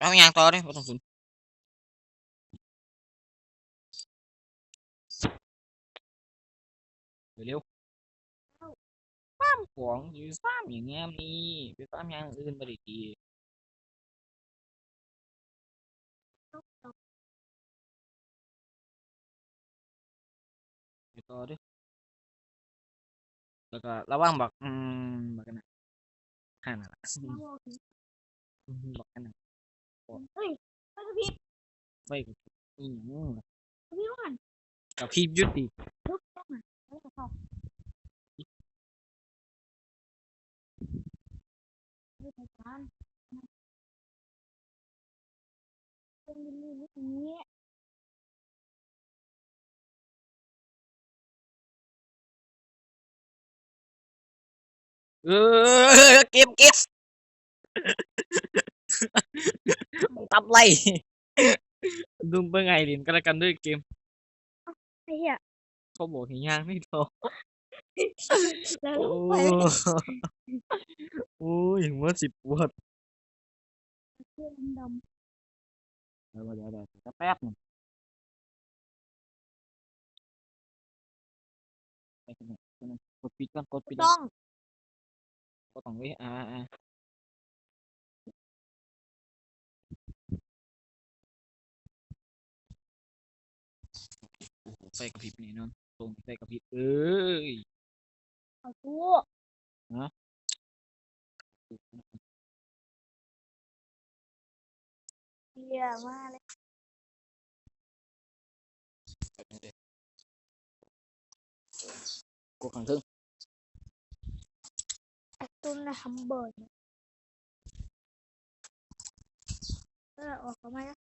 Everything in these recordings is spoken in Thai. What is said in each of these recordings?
เอายางต่อเด้บ่ต้องสนเร็วๆฟาร์มของอยู่ฟาร์มอย่าง เงี้ยนี่ไปฟาร์มอย่างอื่นบ่ได้ดีไปต่อเด้อแล้วก็ระวังบักอืมบักอันนั้นห่างนั่นล่ะอืมบักอันนั้นเฮ้ยไปกระพริบไว้กับอีหยังกระพริบก่อนกับพริบหยุดดิลุกต้องอะแล้วก็เข้าไม่ไปกันตรงนี้นี่ตรงนี้ เออเก็บเก็บมึงทำ ไรดูเบิ่งไงดินกันละกันด้วยเกมไอ้เหี้ยเขาบอกให้ย่างไม่พอแล้วโอ้ไปโอ้ยหัวสิบปวดเสื้อดำเดี๋ยวเดี๋ยวเดี๋ยวจะแป๊บหนึงไปกันหน่อยไปกันหน่อยกดปิดก่อนกดปิดๆต้องก็ต้องเว้ยอ่าอ่า ไฟกระพริบนี่เนอนตรงไฟกระพริบเอ้ยเอาตู้ฮะเหี้ยมากเลยกดขังทึ่งไอ้ตุ้นนะทำเบิร์ดเนี่ยเออออกมาแล้ว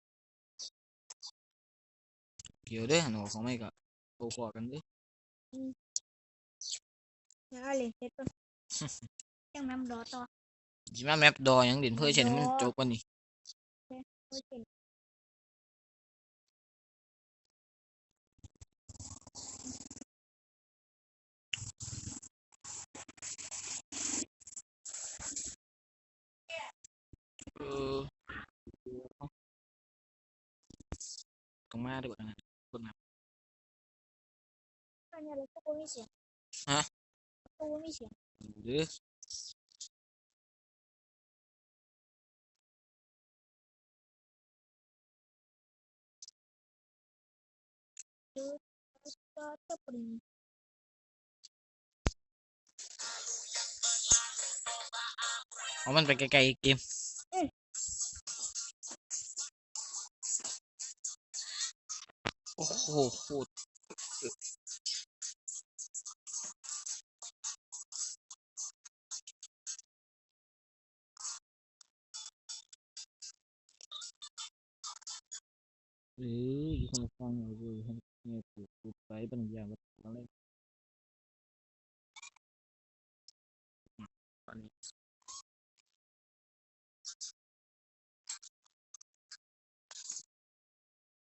เกี่ยวเด้อหนูของไม่ก็โตกว่ากันเด้อแล้วก็เล่นเสร็จปุ๊บยังน้ำรอต่อจิมาแมปดอหยังเด่นเพื่อเช่นให้มันดอจบกว่านี้โอ้ยเจ๋งเออตรงมาด้วยบ่นะคนมา อันนี้เลยตู้ไม่เสียงฮะตู้ไม่เสียงเด้อก็ตะปริงเอามันไปไกลๆเกมโอ้โหโคตรเอ้ยอยู่คนละฟังเลยเว้ยให้เนี่ยปลูกปลูกไปเป็นอย่างแบบอะไรตอนนี้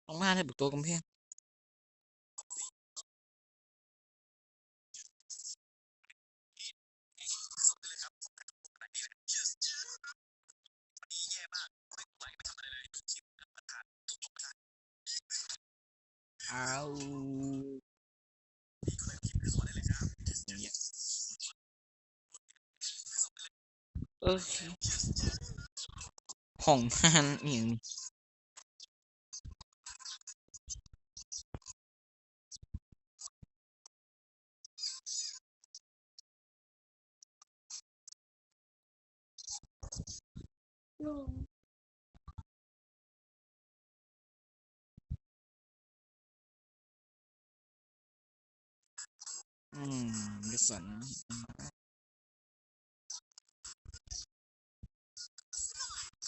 ต้องมาให้บุกตัวกำแพงเอาอย่าง เงี้ยเออห้องหันอย่างนี้ลูก อืมดิสัน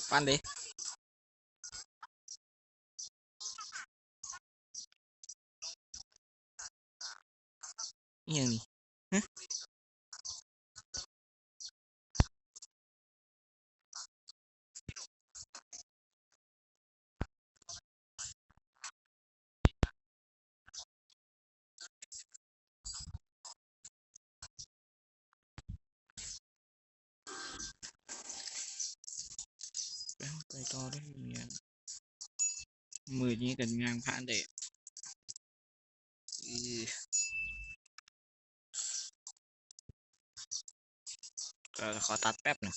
ปันเด้อหย่างนี้ฮะ ไปไปต่อได้อเนี่ยมือนี้กันงานผ่านได้อีก็ขอตัดแป๊บหนึง